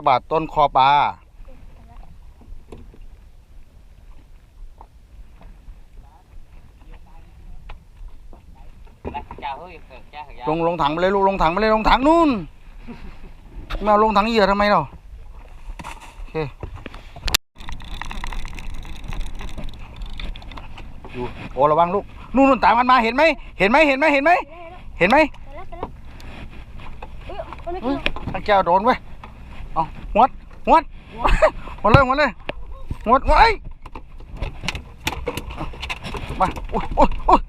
สะบัดต้นคอปลา chào hơi cha thằng ลงลงถังไปเลยลูกลงถังไปเลยลงถังนู่นมาลงถังเหยื่อทำไมเราโอเคดูโอ้ระวังลูกนู่นนู่นตามมันมาเห็นไหมเห็นไหมเห็นไหมเห็นไหมเห็นไหมไปแล้วไปแล้วเฮ้ยมันไม่กินหรอกตั้งแก้วโดนเว้ยเอา หวดหวดหวดเลยหวดเลยหวดหวดไอ้ยมาโอ้ยโอ้ยโอ้ย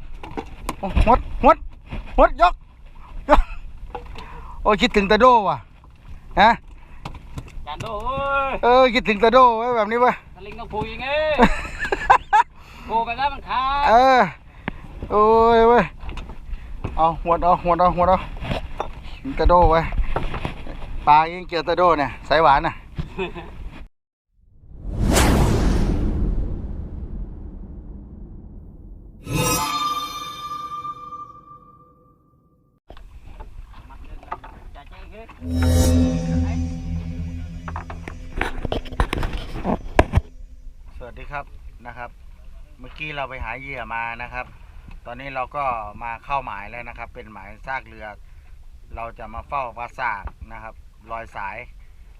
โอ้ยหวดหวดหวดยกยกโอ้ยคิดถึงตาโดว่ะฮะ chán đồ ơi เออคิดถึงตาโดไว้แบบนี้เว้ย thằng linh nó phùi nghe cô phải ra bằng เอ khai อโอ้ยเว้ยเอาหวดเอาหวดเอาหวดเอาตาโดไว้ย ปลายังเจอตาโดเนี่ยสายหวานน่ะสวัสดีครับนะครับ เมื่อกี้เราไปหาเหยื่อมานะครับ ตอนนี้เราก็มาเข้าหมายแล้วนะครับ เป็นหมายซากเรือ เราจะมาเฝ้าปลาสากนะครับ ลอยสาย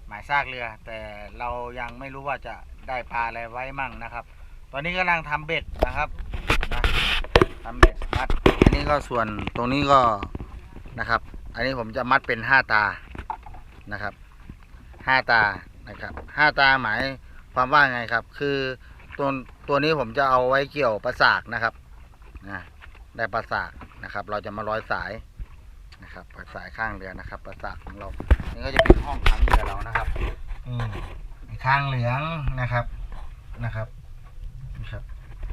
หมายซากเรือ แต่เรายังไม่รู้ว่าจะได้ปลาอะไรไว้มั่งนะครับ ตอนนี้กำลังทำเบ็ดนะครับนะทำเบ็ดมัด อันนี้ก็ส่วนตรงนี้ก็นะครับ อันนี้ผมจะมัดเป็นห้าตานะครับห้าตานะครับห้าตาหมายความว่าไงครับ คือตัวตัวนี้ผมจะเอาไว้เกี่ยวประสากนะครับนะได้ประสากนะครับ เราจะมาร้อยสาย นะครับประสายข้างเรือนะครับประสากของเรา นี่ก็จะเป็นห้องขังเรือเรานะครับอืมข้างเหลืองนะครับนะครับนะครับ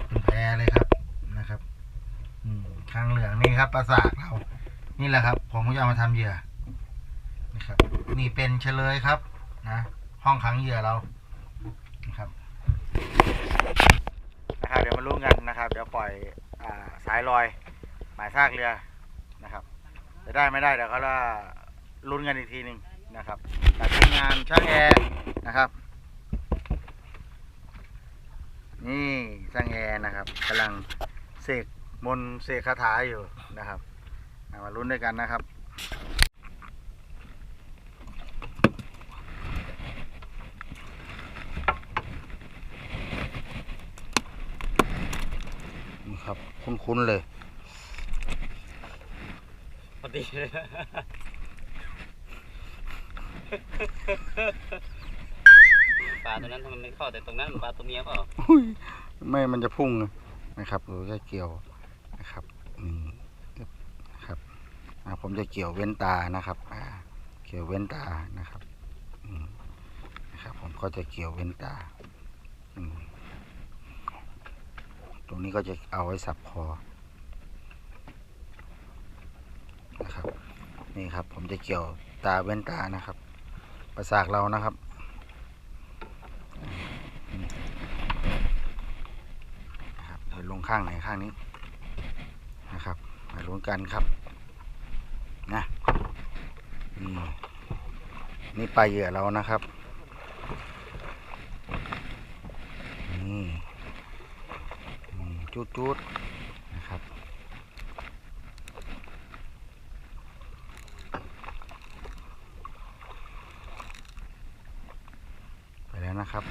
เป็นแพรเลยครับนะครับ อืมข้างเหลืองนี่ครับประสากเรานี่แหละครับ ผมก็จะเอามาทำเหยื่อนะครับ นี่เป็นเฉลยครับนะห้องขังเหยื่อเรานะครับนะครับ เดี๋ยวมาลุ้นกันนะครับ เดี๋ยวปล่อยอาสายลอยหมายซากเรือนะครับ จะได้ไม่ได้เดี๋ยวเขาจะลุ้นกันอีกทีหนึ่งนะครับจากทีมงานช่างแอร์นะครับนี่ช่างแอร์นะครับกำลังเสกมนเสกคาถาอยู่นะครับมาลุ้นด้วยกันนะครับนะครับคุ้นๆเลย พอดีปลาตัวนั้นทำไมไม่เข้าแต่ตรงนั้นมันปลาตัวเมียเปล่าอุ้ยไม่มันจะพุ่งนะครับเราจะเกี่ยวนะครับนี่นะครับอ่าผมจะเกี่ยวเว้นตานะครับอ่าเกี่ยวเว้นตานะครับอืมนะครับ ผมก็จะเกี่ยวเว้นตาอืมตรงนี้ก็จะเอาไว้สับคอ นะครับ นี่ครับ ผมจะเกี่ยวตาเว้นตานะครับ ประสากเรานะครับนะครับเดี๋ยลงข้างไหนข้างนี้นะครับมาลุ้นกันครับนะนี่ปลาเหยื่อเรานะครับนี่จุดจุดๆนะครับไปแล้วนะครับ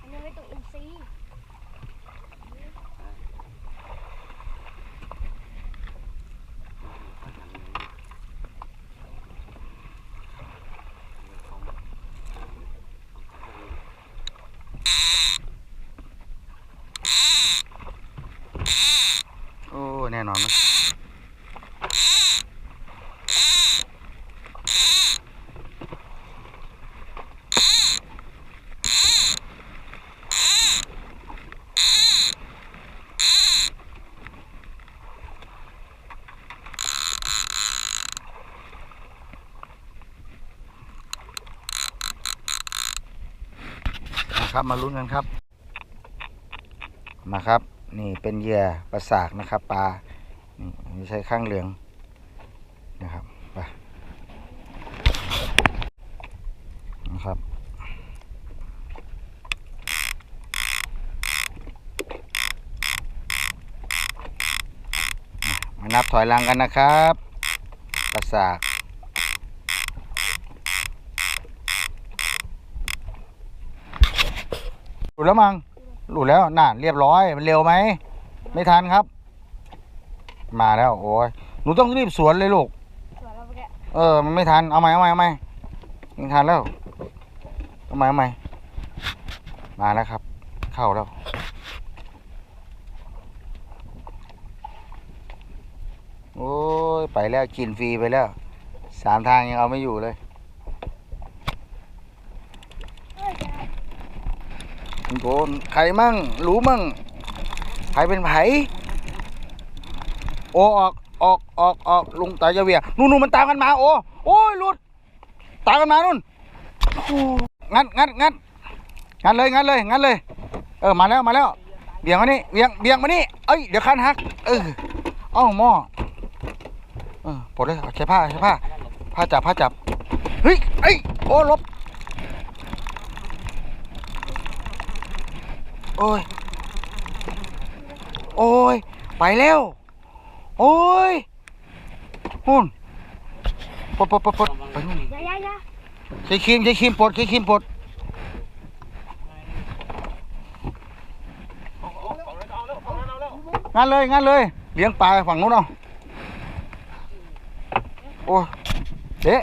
อันนี้ไม่ต้องอินซีย์ โอ้ แน่นอนนะ นะครับมาลุ้นกันครับ มาครับ นี่เป็นเหยื่อปลาสากนะครับปลานี่ใช่ข้างเหลืองนะครับไปนะครับมานับถอยหลังกันนะครับปลาสากหลุ ดแล้วมั้งหลุดแล้วน่ะเรียบร้อยมันเร็วไหมไม่ทันครับ มาแล้ว โอ้ยหนูต้องรีบสวนเลยลูกสวนเราเมื่อกี้เออ มันไม่ทันเอาใหม่เอาใหม่เอาใหม่ยังทันแล้วเอาใหม่เอาใหม่มาแล้วครับ เข้าแล้วโอ้ยไปแล้วกินฟรีไปแล้วสามทางยังเอาไม่อยู่เลย เอ้ยจะ คุณโกนใครมั่ง รู้มั่งใครเป็นไผโอออกออกออกออกลุงตาจะเวียนู่นนู่นมันตามกันมา โอ้โอ้ยหลุดตามกันมานู่นงัดงัดงัดงัดเลยงัดเลยงัดเลย เออมาแล้วมาแล้วเบี่ยงมานี่เบี่ยงเบี่ยงมานี่เอ้ยเดี๋ยวคันหักเออเอ้าหม้อเออปลดเลยเอาใช้ผ้าใช้ผ้าผ้าจับผ้าจับเฮ้ยเอ้ยโอ้ลบ โอ้ย โอ้ย ไปแล้ว โอ้ยหุ่นปลดปลดปลดปลดไปนู่นยายายาใช้ครีมใช้ครีมปลดใช้ครีมปลดงั้นเลยงั้นเลย เลี้ยงปลาฝั่งนู้นเอาโอ้ยเด็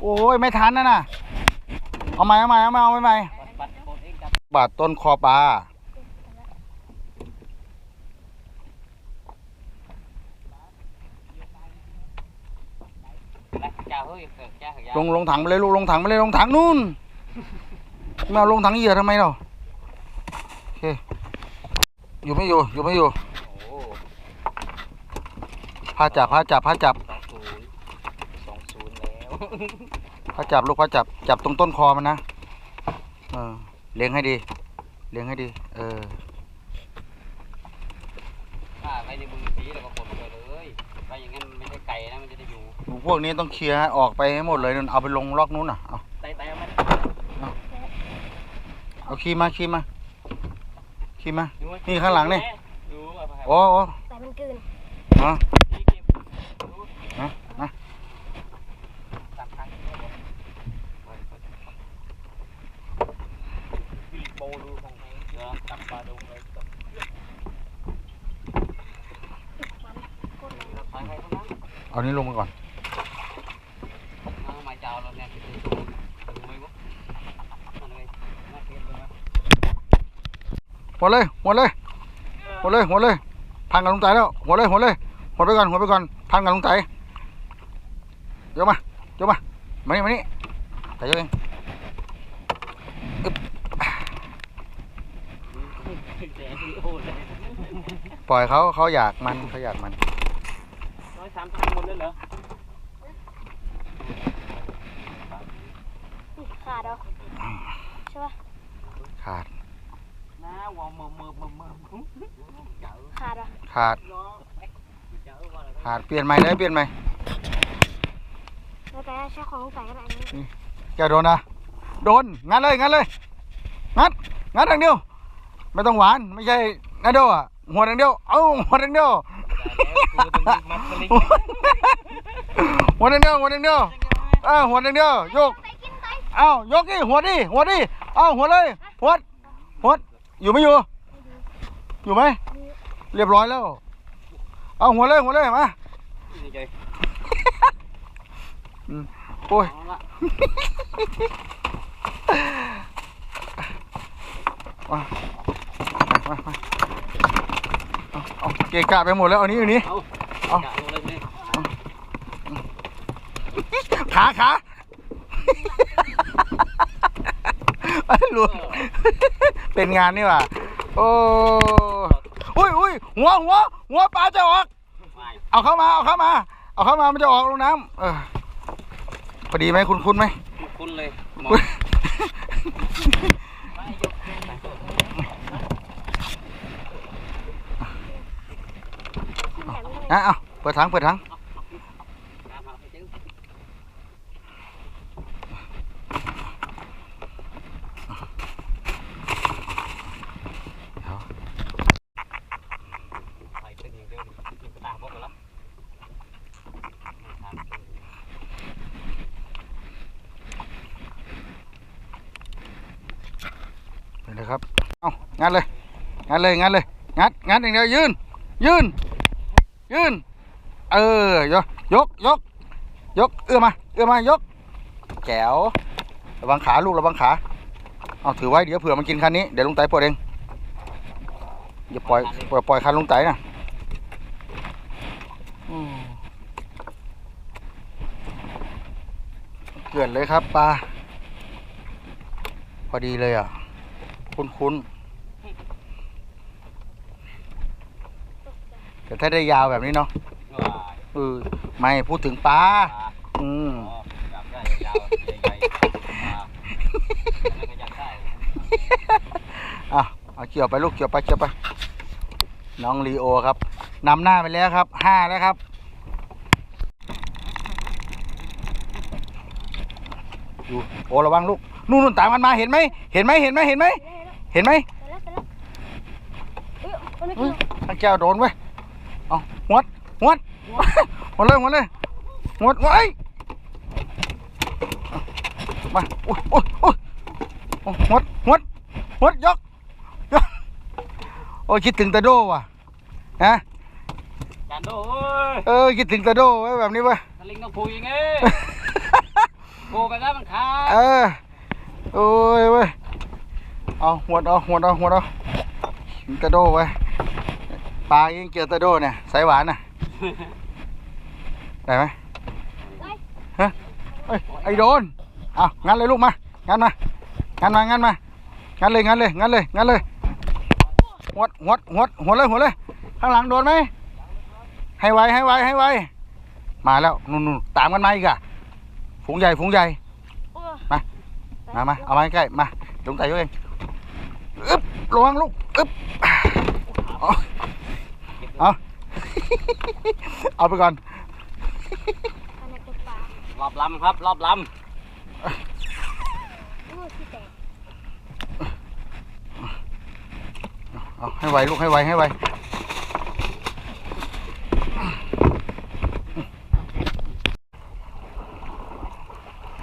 โอ้ย ไม่ทันนะน่ะ เอาใหม่เอาใหม่เอาใหม่เอาใหม่ใหม่ปัดโบ ดเองจับบาดต้นคอปลานะจ้าเฮ้ยเกิดจ้าเกิดยาลงลงถังไปเลยลูกลงถังไปเลยลงถังนู่น มาลงถังเหยื่อทำไมเราโอเค อยู่ไม่อยู่ อยู่ไม่อยู่โอ้พาจับพาจับพาจับสองศูนย์สองศูนย์แล้วพาจับลูกพาจับ จับตรงต้นคอมันนะ เออ เลี้ยงให้ดี เลี้ยงให้ดี เออถ้าไว้ในมือสีแล้วก็กดลงไปเลยไปอย่างนั้นมันไม่ใช่ไก่นะมันจะได้อยู่พวกนี้ต้องเคลียร์ให้ออกไปให้หมดเลยนู่นเอาไปลงล็อกนู้นน่ะ เอาไต่ไต่เอาไหมเอาขี้มาขี้มาขี้มา นี่ข้างหลังนี่ ดูว่าไปโอ้โอ้แต่มันกลืนมา นี่เก็บดู นะนะ ตามทางฟิลิปโปดูของไหนเดี๋ยวจับปลาดงเลยจับ โคตรแรง ใครใครทั้งนั้น เอา นี้ลงมาก่อนหมดเลยหัวเลยหัวเลยหัวเลยหัวเลยพันกับลุงไตแล้วหัวเลยหัวเลยหัวไปก่อนหัวไปก่อนพันกับลุงไตยกมายกมามานี่มานี่ไตยกเองแดงโอ้เลยปล่อยเขาเขาอยากมันเขาอยากมัน ร้อยสามพันหมด เลยเหรอนี่ขาดเหรอใช่ปะขาด น้าวอมเมื่อเมื่อเมื่อเมื่อเจ้าขาดเหรอขาดล้อเจ้าว่าอะไรขาด เปลี่ยนใหม่เลยเปลี่ยนใหม่แล้วแต่ใช้ของใส่ก็ได้อันนี้อย่าโดนนะโดน งัดเลย งัดเลย งัด งัดอย่างเดียว ไม่ต้องหวาน ไม่ใช่งัดเดียวอะหัวอย่างเดียว เอ้าหัวอย่างเดียว หัวอย่างเดียวหัวอย่างเดียวเออหัวอย่างเดียวโยกใส่กินใส่เอ้ายกดิหัวดิหัวดิเอ้าหัวเลยหัวหัวอยู่ไม่อยู่ อยู่ไหมเรียบร้อยแล้ว เอาหัวเลยหัวเลยมาโอ้ยมามามา เอาเอาเกะกะไปหมดแล้วอันนี้อันนี้ เอาเอาเอาเลยนี่ขาขาไอ้หลุดเป็นงานนี่หว่าโอ้อุ้ยอุ้ยหัวหัวหัวปลาจะออกไม่เอาเข้ามาเอาเข้ามา เอาเข้ามามันจะออกลงน้ำเออพอดีไหมคุณคุณไหมคุ้นเลยหมอ คุณ ไม่ยก นะเอาเปิดถังเปิดถังตามหาไปเจอเดี๋ยวไปตึ้งอย่างเดียวนี่ก็ตามพวกกันแล้วตามตึ้งไปเลยครับ เอางัดเลย งัดเลย งัดเลย งัด งัดอย่างเดียวยืน ยืน ยืนเออยกยกยกยกเอื้อมาเอื้อมายกแจ๋วระวังขาลูกระวังขาเอาถือไว้เดี๋ยวเผื่อมันกินคันนี้เดี๋ยวลุงไต่ปลดเองอย่าปล่อยปล่อยปล่อยคันลุงไต่นะเกลือนเลยครับปลาพอดีเลยอะ คุ้นๆ แต่ถ้าได้ยาวแบบนี้เนาะว้ายเออไม่พูดถึงปลาปลาอืมอ๋ออยากได้ยาวๆใหญ่ๆปลาแล้วก็อยากได้อะเอาเกี่ยวไปลูกเกี่ยวไปเกี่ยวไปน้องลีโอครับนำหน้าไปแล้วครับห้าแล้วครับอยู่โอ้ระวังลูกนู่นนู่นตามกันมาเห็นไหมเห็นไหมเห็นไหมเห็นไหมเห็นไหมไปแล้วไปแล้วเอ้ยมันไม่เฮ้กิยนทางแก้วโดนเว้ยเอา หวดหวดหวดเลยหวดเลยหวดหวดเอ้ยเอามาโอ้ยโอ้ยโอ้ยโอ้ยหวดหวดหวดยกยกโอ้ยคิดถึงตาโดว่ะฮะจานโดเอ้ยเออคิดถึงตาโดไว้แบบนี้เว้ยสลิงต้องพูอย่างงี้พูแบบนั้นมันขาดเออโอ้ยเว้ยเอาหวดเอาหวดเอาหวดเอาถึงตาโดไว้ปลายังเจอตาโดเนี่ยสายหวานน่ะ ได้ไหมเอ้ยไอ้โดนเอางั้นเลยลูกมางั้นมางั้นมางั้นมางั้นเลยงั้นเลยงั้นเลยงั้นเลยหัวดหัวดหัวดหัวดเลยหัวดเลย ข้างหลังโดนไหมให้ไวให้ไวให้ไวมาแล้วนู่นนู่นตามกันมาอีกอะฝูงใหญ่ฝูงใหญ่โอ้ยมามามาเอามาใกล้ๆมาลุงไต่ยกเองอึ๊บระวังลูกอึ๊บเอา เอาเอาไปก่อนอันนั้นตัวปลารอบลำครับ รอบลอู้ที่แตกเอาให้ไวลูกให้ไวให้ไว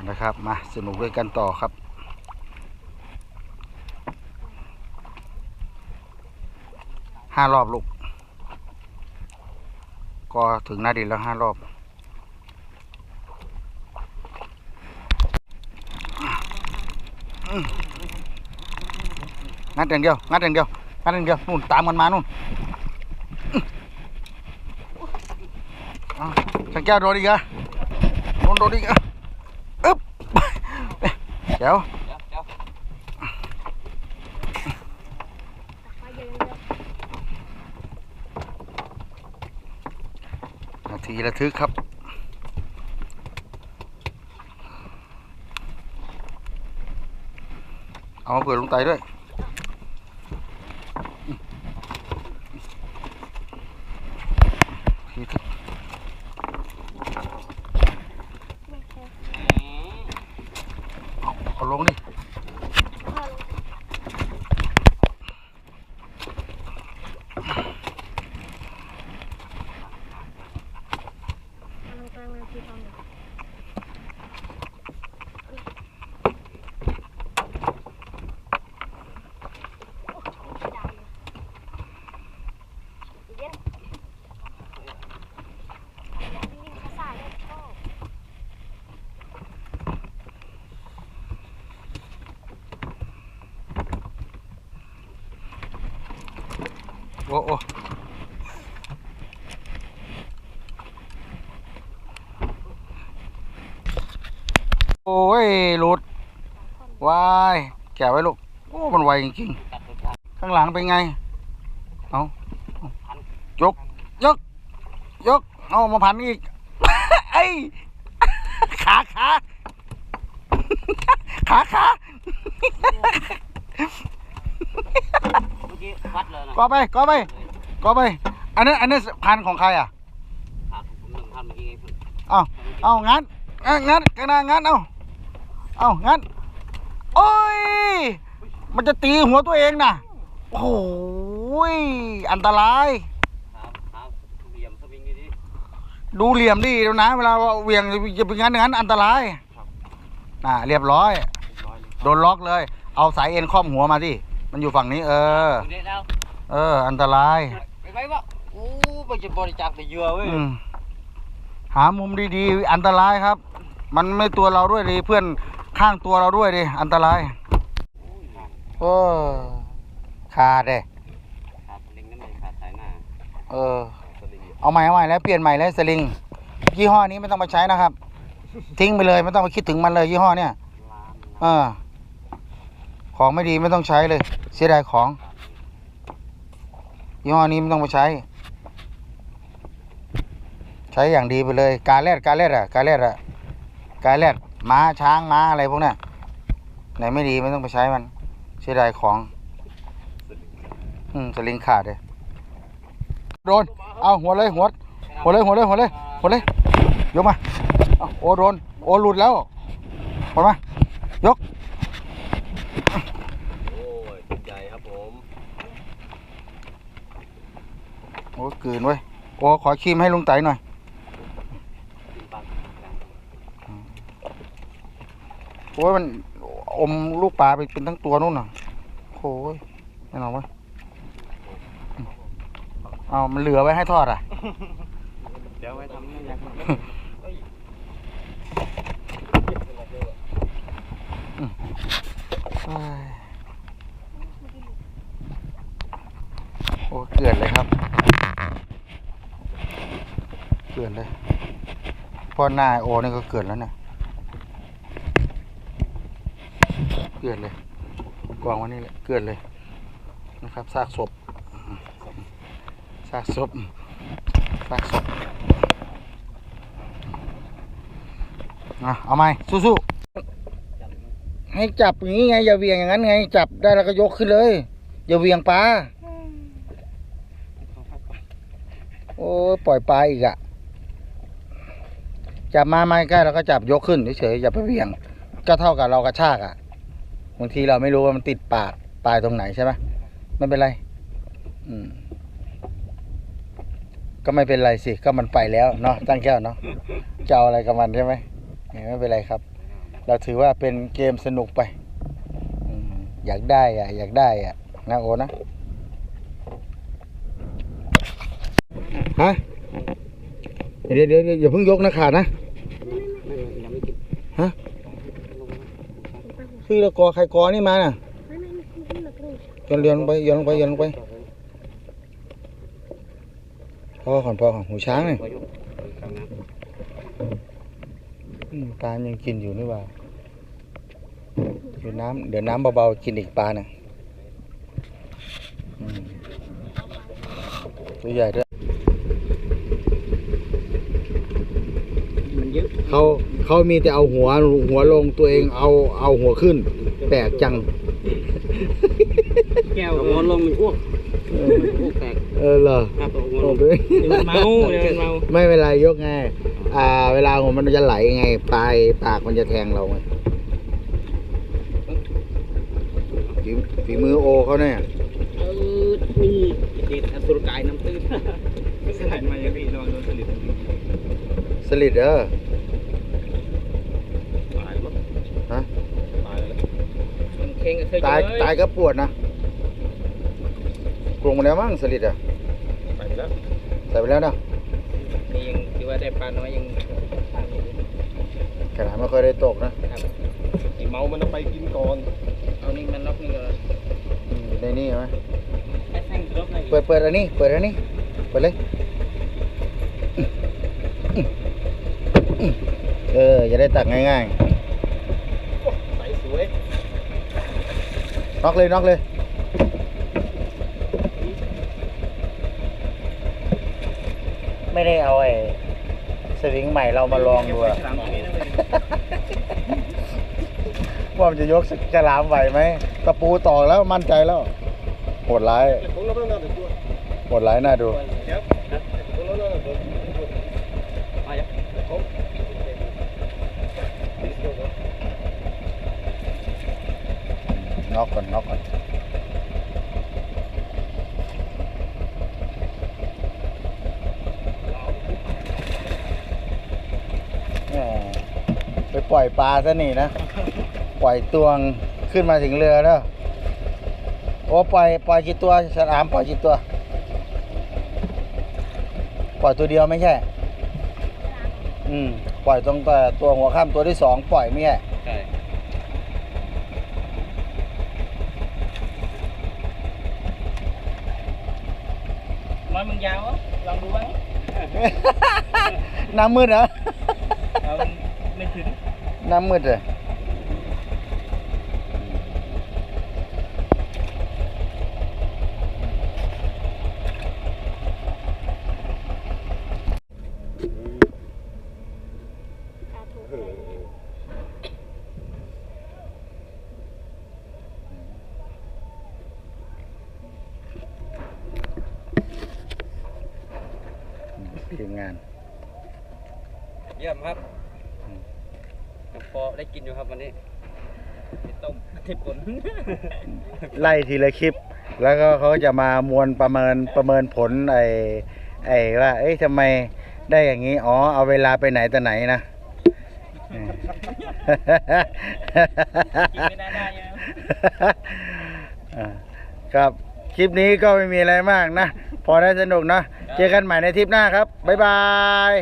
นะครับมาสนุกด้วยกันต่อครับห้ารอบลูก ก็ถึงหน้าดินแล้วห้ารอบ งัดอย่างเดียว งัดอย่างเดียว งัดอย่างเดียว นู่นตามกันมานู่นเอาช่างแก้วโดนอีกเหรอะโดนโดนอีกเหรอะอึ๊บเดี๋ยวำเดี๋ยวเดี๋ยว ตักปลาเยอะ เลยนาทีระทึกครับ เอามาเปิดลงไตด้วย ทีทึก ไม่เคย อืม เอาเอาลงดิ พ่อลงกำลังกลางนาทีทองอยู่โอ้ยไม่ได้เลยเดี๋ยววิ่งกระสายเลยพ่อ โอ้โอ้โอ้ยหลุดวายแกะไว้ลูก โอ้ มันไวจริงๆ ข้างหลังเป็นไง เอายก ยก ยก เอามาพันอีก ไอ้ขาขาขาขา กี้วัดเลยนะก็ไปก็ไปก็ไป อันนั้นอันนั้นพันของใครอะเอาเอางัดงัดงัดกระนางัดเอาเอางัดโอ้ย มันจะตีหัวตัวเองนะโอ้โหยอันตรายหาหาเหลี่ยมสวิงดีดูเหลี่ยมดิเดี๋ยวนะ เวลาเหวียงจะเป็นงั้นอย่างนั้นอันตรายน่ะเรียบร้อยๆร้อยเลยโดนล็อกเลย เอาสายเอ็นครอบหัวมาดิ มันอยู่ฝั่งนี้ เออ ดูเด็ดแล้วเออ อันตราย ไปไปวะโอ้ไปจะบริจาคแต่เหยื่อเว้ยอืมหามุมดีๆ อันตรายครับ มันไม่ตัวเราด้วยดิเพื่อนข้างตัวเราด้วยดิอันตรายโอ้ขาดเลยขาดสลิงนั่นเองขาดสายหน้าเออ สลิงเอาใหม่เอาใหม่แล้วเปลี่ยนใหม่แล้วสลิงยี่ห้อนี้ไม่ต้องมาใช้นะครับ ทิ้งไปเลยไม่ต้องไปคิดถึงมันเลยยี่ห้อเนี้ยล้านเออ ของไม่ดีไม่ต้องใช้เลย เสียดายของยี่ห้อนี้ไม่ต้องมาใช้ ใช้อย่างดีไปเลย กาแรดกาแรดอะกาแรดอะกาแรดม้าช้างม้าอะไรพวกนี้ยไหนไม่ดีไม่ต้องไปใช้มันเสียดายของอืมสลิงขาดเลยโดนเอาหัวเลยหัวหัวเลยหัวเลยหัวเลยหัวเลยยกมาเอาโดนโอหลุดแล้วหัวมายก ยติดใจครับผมโอ้กลืนเว้ยโอ้ขอครีมให้ลุงไตหน่อยติดปังโอ้ยมันอมลูกปลาไปเป็นทั้งตัวนู่นน่ะโอ้ยแน่นอนเว้ยเอามันเหลือไว้ให้ทอดอะ เดี๋ยวไว้ทำให้ยัก เกลื่อนเลยครับ เกลื่อนเลยพอหน้าโอนี่ก็เกลื่อนแล้วเนี่ยเกลื่อนเลยกองไวันนี้เลยเกลื่อนเลยนะครับซากศพซากศพซากศพอะเอาไหมสู้ๆให้จับอย่างนี้ไงอย่าเวียงอย่างนั้นไง จับได้แล้วก็ยกขึ้นเลย อย่าเวียงปลาโอ้ย ปล่อยปลาอีกอะจับมาไม่ใกล้เราก็จับยกขึ้นเฉยๆอย่าไปเหวียง ก็เท่ากับเรากระชากอะบางทีเราไม่รู้ว่ามันติดปากปลายตรงไหนใช่ไหมไม่เป็นไร อืม ก็ไม่เป็นไรสิก็มันไปแล้วเนาะตั้งแก้วเนาะจะเอาอะไรกับมันใช่ไหมไม่เป็นไรครับ เราถือว่าเป็นเกมสนุกไปอืมอยากได้อะอยากได้อะนะโอนะฮะ เดี๋ยวเดี๋ยวเดี๋ยวอย่าเพิ่งยกนะขาดนะฮะคือเรากอใครกอนี่มาน่ะไม่ไม่ไม่ขึ้นมาขึ้นย้อนเรียนลงไปยนลงไปยนลงไปพ่อก่อนพ่อก่อนหูช้างนี่ยกกลางน้อืมปลายังกินอยู่นี่ว่าอยู่น้ำเดี๋ยวน้ำเบาๆกินอีกปลาน่ะอืมตัวใหญ่ด้วยำมัน เยอะเขาเขามีแต่เอาหัวหัวลงตัวเองเอาเอาหัวขึ้น แปลกจัง แก้วหัวลงมันอ้วกเอออ้วกแตกเออเหรอครับหัวลโอ้งด้วยมันเมาเดี๋ยวมันเมาไม่เป็นไรยกไงอ่า เวลาหัวมันจะไหลไงปลายปากมันจะแทงเราไงฝีฝีมือโอเขาเนี่ยเออมีเด็ดอสุรกายน้ำตื้นไม่ใช่ไหลมาอย่างนี้ระวังโดนสลิดสลิดเออ ตายแล้ว ฮะ ตายแล้วมัน เค็งกับเคยตายเจอตายก็ปวดนะกลงมาแล้วมั้งสลิดอะไปแล้วใส่ไปแล้วเนาะนี่ยังถือว่าได้ปลาน้อยยังข้างอยู่ขนาดไม่ค่อยได้ตกนะครับไอ้เมามันเอาไปกินก่อนเอานี่มันล็อกนี่ก่อนอืมในนี่ใช่ไหมไอ้แท่งล็อกนี่เปิดเปิดอันนี้เปิดอันนี้เปิดเลยเออจะได้ตักง่ายใส่สวย ๆ น็อกเลยน็อกเลยไม่ได้เอาไอ้สวิงใหม่เรามาลองดูอะฉลามตรงนี้นะเว้ยว่ามันจะยกฉลามไหวไหมตะปูตอกแล้วมั่นใจแล้วโหดร้ายผมรับน้ำหนักตัวโหดร้ายน่าดู เดี๋ยวผมรับน้ำหนักตัว มาจ้ะ น็อกก่อนน็อกก่อนไปปล่อยปลาซะนี่นะ ปล่อยตวงขึ้นมาถึงเรือแล้ว โอ้ปล่อยปล่อยกี่ตัวฉลามปล่อยกี่ตัว ปล่อยตัวเดียวไม่ใช่ อืม ปล่อยตรงแต่ตัวหัวข้ามตัวที่สองปล่อยไม่ใช่ ใช่น้อยมึงยาวเหรอลองดูบ้าง น้ำมืดเหรอ เอามันไม่ถึง น้ำมืดเลย ตาถูก เออ ทีมงาน เยี่ยมครับพอได้กินอยู่ครับวันนี้ไปต้มทิพผล ไล่ทีละคลิป แล้วก็เขาจะมามวลประเมินประเมินผลไอ้ไอ้ว่า เอ้ยทำไมได้อย่างนี้ อ๋อ เอาเวลาไปไหนแต่ไหนนะอืม กินไม่ได้ได้ยัง อ่าครับ คลิปนี้ก็ไม่มีอะไรมากนะ พอได้สนุกนะ เจอกันใหม่ในทริปหน้าครับ บ๊ายบาย